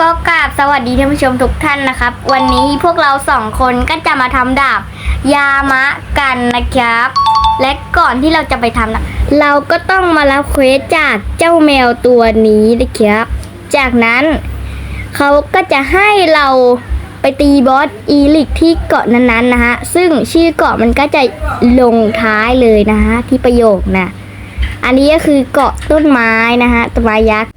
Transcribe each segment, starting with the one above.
ก็กราบสวัสดีท่านผู้ชมทุกท่านนะครับ วันนี้พวกเราสองคนก็จะมาทำดาบยามะกันนะครับ และก่อนที่เราจะไปทำนะเราก็ต้องมารับเควสจากเจ้าแมวตัวนี้นะครับ จากนั้นเขาก็จะให้เราไปตีบอสอีลิกที่เกาะนั้นๆนะฮะ ซึ่งชื่อเกาะมันก็จะลงท้ายเลยนะฮะที่ประโยคนะ อันนี้ก็คือเกาะต้นไม้นะฮะต้นไม้ยักษ์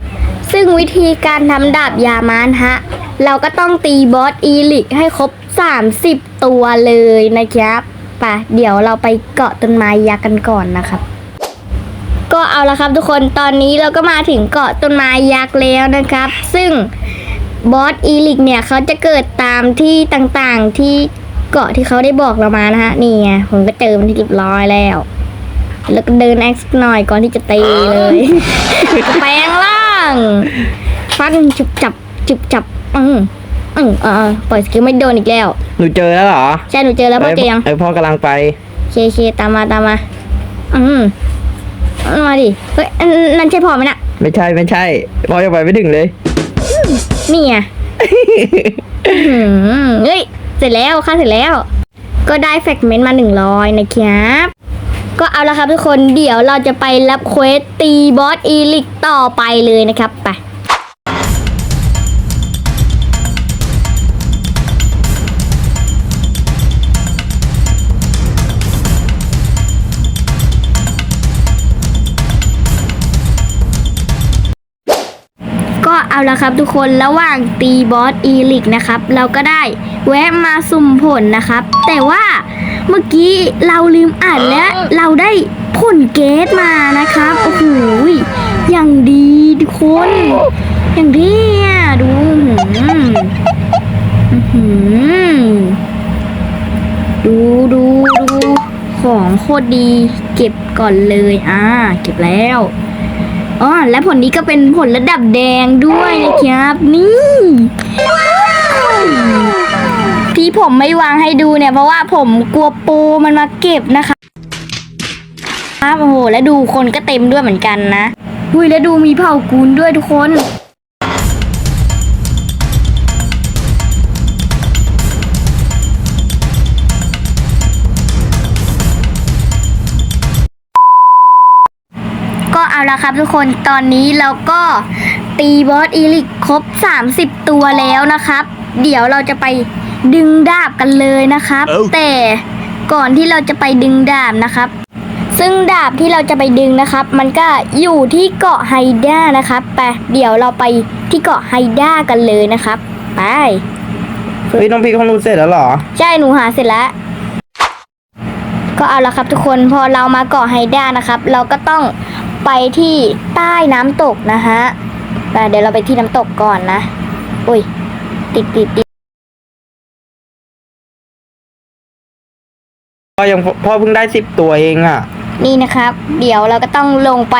ซึ่งวิธีการทำดาบยามานฮะ เราก็ต้องตีบอสอีลิกให้ครบ 30 ตัวเลยนะครับไป่ะเดี๋ยวเราไปเกาะต้นไม้ยักษ์กันก่อนนะครับ ก็เอาละครับทุกคนตอนนี้เราก็มาถึงเกาะต้นไม้ยักษ์แล้วนะครับ ซึ่งบอสอีลิกเนี่ยเขาจะเกิดตามที่ต่างๆที่เกาะที่เขาได้บอกเรามานะฮะนี่ไงผมก็เจอมันที่เรียบร้อยแล้ว แล้วก็เดินแอคหน่อยก่อนที่จะตีเลยแปลงร่า งฟันจุบจับจุบจับอืมอืมเออปล่อยสกิลไม่โดนอีกแล้ว หนูเจอแล้วเหรอใช่หนูเจอแล้วพ่อเจอยังเออพ่อกำลังไปเคเคตามมาตามมา อืมมาดิเฮ้ยอันนั่นใช่พ่อไหมน่ะไม่ใช่ไม่ใช่พ่อยังไปไม่ถึงเลยนี่ไงอื้อหือเฮ้ยเสร็จแล้วค่าเสร็จแล้ว ก็ได้แฟกเมนต์มาหนึ่งร้อยนะครับ ก็เอาละครับทุกคนเดี๋ยวเราจะไปรับเควสตีบอสอีลิกต่อไปเลยนะครับไปก็เอาละครับทุกคนระหว่างตีบอสอีลิกนะครับ เราก็ได้แวะมาสุ่มผลนะครับ แต่ว่า เมื่อกี้เราลืมอ่านและเราได้ผลเกตมานะครับโอ้โหอย่างดีทุกคน อย่างดีอะดูอื้อหือดูดูดูของโคตรดี เก็บก่อนเลยอ่าเก็บแล้วอ๋อและผลนี้ก็เป็นผลระดับแดงด้วยนะครับ นี่ ที่ผมไม่วางให้ดูเนี่ย เพราะว่าผมกลัวปูมันมาเก็บนะคะครับโอ้โหแล้วดูคนก็เต็มด้วยเหมือนกันนะอุ้ยแล้วดูมีเผ่ากูลด้วยทุกคนก็เอาละครับทุกคนตอนนี้เราก็ตีบอสอีลิกครบ 30 ตัวแล้วนะครับ เดี๋ยวเราจะไป ดึงดาบกันเลยนะครับเอ้าแต่ก่อนที่เราจะไปดึงดาบนะครับ ซึ่งดาบที่เราจะไปดึงนะครับ มันก็อยู่ที่เกาะไฮด้านะครับไปเดี๋ยวเราไปที่เกาะไฮด้ากันเลยนะครับ ไปเฮ้ยน้องพี่ของหนูเสร็จแล้วเหรอ ใช่หนูหาเสร็จแล้ว ก็เอาละครับทุกคนพอเรามาเกาะไฮด้านะครับ เราก็ต้องไปที่ใต้น้ำตกนะฮะไปเดี๋ยวเราไปที่น้ำตกก่อนนะ อุ้ยติดติด พ่อยังพ่อเพิ่งได้สิบตัวเองอะ นี่นะครับ เดี๋ยวเราก็ต้องลงไป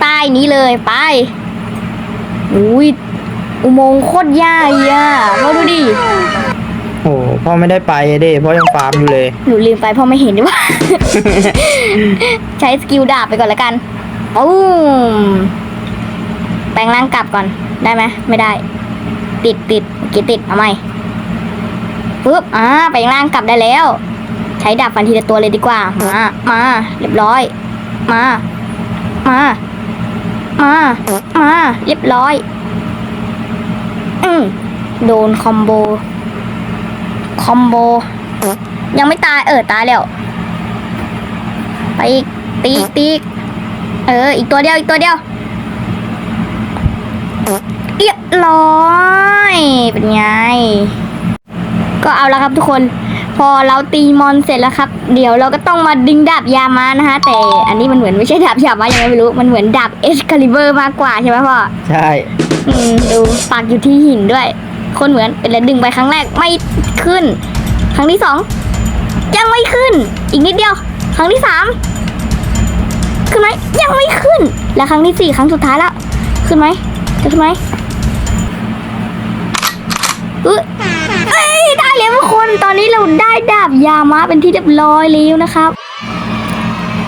ใต้นี้เลยไปอุ้ยอุโมงค์โคตรใหญ่อะมาดูดิโอ้พ่อไม่ได้ไปอะเด้พ่อยังฟาร์มอยู่เลย หนูลืมไปเพราะไม่เห็นด้วยว่า ใช้สกิลดาบไปก่อนแล้วกันปุ้มแปลงร่างกลับก่อนได้ไหมไม่ได้ ติดติดเมื่อกี้ติดเอาใหม่ปึ๊บอ่าแปลงร่างกลับได้แล้ว ใช้ดาบฟันทีละตัวเลยดีกว่า มา มา เรียบร้อย มา มา มา มา เรียบร้อย อืมโดนคอมโบ คอมโบ ยังไม่ตายเออตายแล้ว ไปอีก ตีตีเออ อีกตัวเดียว อีกตัวเดียวเรียบร้อย เป็นไง ก็เอาละครับทุกคน พอเราตีมอนเสร็จแล้วครับ เดี๋ยวเราก็ต้องมาดึงดาบยามานะคะ แต่อันนี้มันเหมือนไม่ใช่ดาบยามายังไงไม่รู้ มันเหมือนดาบเอสคาลิเบอร์มากกว่าใช่ไหมพ่อ ใช่อืมดูปากอยู่ที่หินด้วย คนเหมือนเป็นแล้วดึงไปครั้งแรกไม่ขึ้น ครั้งที่สองยังไม่ขึ้น อีกนิดเดียว ครั้งที่สามขึ้นไหมยังไม่ขึ้น และครั้งที่สี่ครั้งสุดท้ายแล้ว ขึ้นไหมจะขึ้นไหม ทุกคนตอนนี้เราได้ดาบยามะเป็นที่เรียบร้อยแล้วนะครับ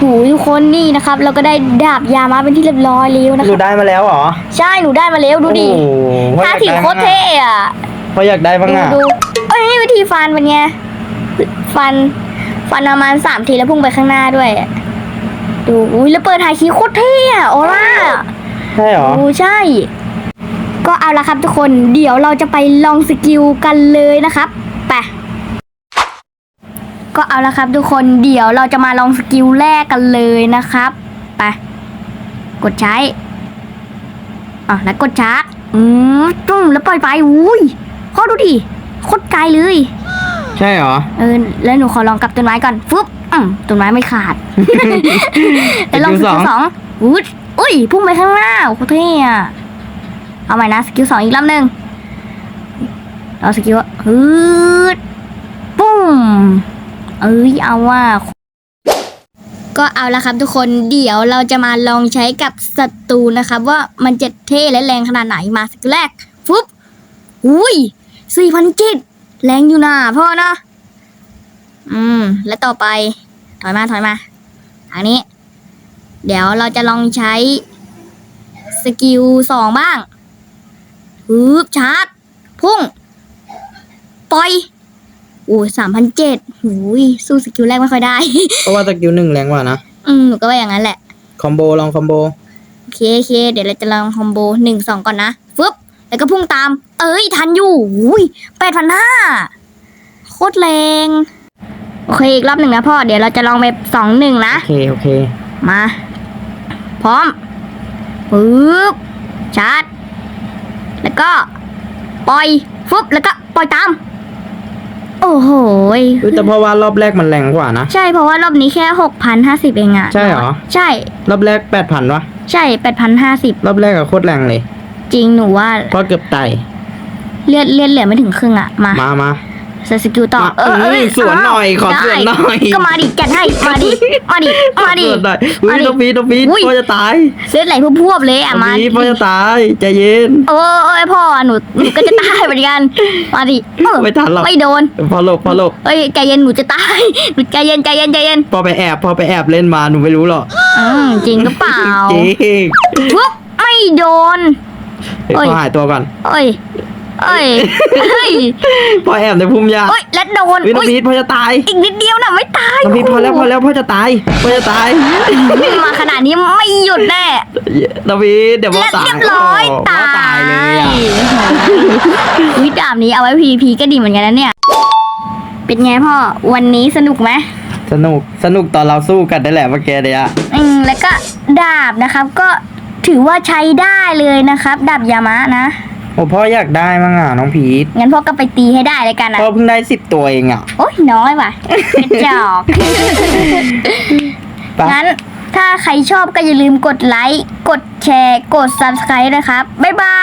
หูยทุกคนนี่นะครับ เราก็ได้ดาบยามาเป็นที่เรียบร้อยแล้วนะคหนูรับได้มาแล้วเหรอใช่หนูได้มาแล้วดูดิโอ้โหพ่ออท่ายกถือได้โคตรเท่อะ พ่ออยากได้บ้างดูอะดูเอ้ยวิธีฟันเป็นไง ฟัน ฟันประมาณสามทีแล้วพุ่งไปข้างหน้าด้วย ดู อุ้ยแล้วเปิดถ่ายคีย์โคตรเท่อะออร่าใช่เหรอโอ้ใช่ ก็เอาละครับทุกคน เดี๋ยวเราจะไปลองสกิลกันเลยนะครับ ไป ก็เอาละครับ ทุกคนเดี๋ยวเราจะมาลองสกิลแรกกันเลยนะครับไปกดใช้อะแล้วกดชาร์จอืมจุ้มแล้วปล่อยไปอุ้ยพ่อดูดิโคตรไกลเลย ใช่เหรอ เออ แล้วหนูขอลองกับต้นไม้ก่อนฟึบอืมต้นไม้ไม่ขาด แต่ลองสสกิกิลลสสอองงอุ้ยอุ้ยพุ่งไปข้างหน้าโคตรเท่อะเอาใหม่นะสกิลสองอีกรอบหนึ่ง เราสกิลว่าฮึดปุ้มเอ้ยเอาว่า ก็เอาละครับทุกคนเดี๋ยวเราจะมาลองใช้กับศัตรูนะครับว่ามันจะเท่และแรงขนาดไหนมาสกิลแรกฟึบอุ้ยสี่พันจิตแรงอยู่นะพ่อเนาะอืม แล้วต่อไป ถอยมาถอยมาทางนี้ เดี๋ยวเราจะลองใช้ สกิลสองบ้างฮึบชาร์จพุ่ง ปล่อย โอ้สามพันเจ็ดหูยสู้สกิลแรกไม่ค่อยได้ เพราะว่าสกิลหนึ่งแรงกว่านะ อืมหนูก็ว่าอย่างนั้นแหละ คอมโบลองคอมโบ โอเคโอเค เดี๋ยวเราจะลองคอมโบหนึ่งสองก่อนนะฟึบแล้วก็พุ่งตาม เอ้ย ทันอยู่อุ้ยแปดพันห้าโคตรแรง โอเค อีกรอบหนึ่งนะพ่อ เดี๋ยวเราจะลองแบบสองหนึ่งนะ โอเค โอเค มา พร้อมปึ๊บชาร์จ แล้วก็ ปล่อยฟึบแล้วก็ปล่อยตาม โอ้โหยอุ๊ยแต่เพราะว่ารอบแรกมันแรงกว่านะ ใช่เพราะว่ารอบนี้แค่หกพันห้าสิบเองอะใช่เหรอ ใช่ รอบแรกแปดพันวะ ใช่แปดพันห้าสิบรอบแรกอะโคตรแรงเลย จริงหนูว่า เพราะเกือบไตายเลือดเลือดเหลือไม่ถึงครึ่งอะมา มามา ใส่สกิลต่อมาเอ้ยสวนหน่อยขอสวนหน่อยได้ก็มาดิจัดให้มาดิมาดิมาดิเกิดได้อุ้ยมาดิน้องพีทน้องพีทอุ้ยพ่อจะตายเลือดไหลพรวบๆเลยน้อะองมาพีดิทพ่อจะตายใจเย็นโอ้ยพ่อหนูหนูก็จะตายเหมือนกันมาดิเออไม่ทันหรอกไม่โดนพอหลบพอหลบเอ้ยใจเย็นหนูจะตายหนูใจเย็นใจเย็นใจเย็นพอไปแอบพอไปแอบเล่นมาหนูไม่รู้หรอกอืมจริงหรือเปล่าจริงปุ๊บไม่โดนเดี๋ยวเอ้ยพ่อหายตัวก่อนเอ้ย เอ้ยเอ้ยพ่อแอบในพุ่มหญ้าเอ้ยและโดนวิน้องเอ้ยพีทพ่อจะตายอีกนิดเดียวน่ะไม่ตายน้องพีทพอแล้วพอแล้วพ่อจะตายพ่อจะตายมาขนาดนี้ไม่หยุดแน่น้องพีทเดี๋ยวพ่อและตายเรียบร้อยโโหตาพ่อตายยเลยอะวิดาบนี้เอาไว้พีพีก็ดีเหมือนกันนะเนี่ย เป็นไงพ่อวันนี้สนุกไหม สนุกสนุกตอนเราสู้กันได้แหละเมื่อกี้เนี่ยอืมแล้วก็ดาบนะครับก็ถือว่าใช้ได้เลยนะครับ ดาบยามะนะ โอ้พ่ออยากได้มั้งอะน้องพีทงั้นพ่อก็ไปตีให้ได้เลยกันนะพ่อเพิ่งได้สิบตัวเองอะ โอ้ยน้อยว่ะกระจอกไป งั้นถ้าใครชอบก็อย่าลืมกดไลค์ กดแชร์ กด subscribe นะครับ บ๊ายบาย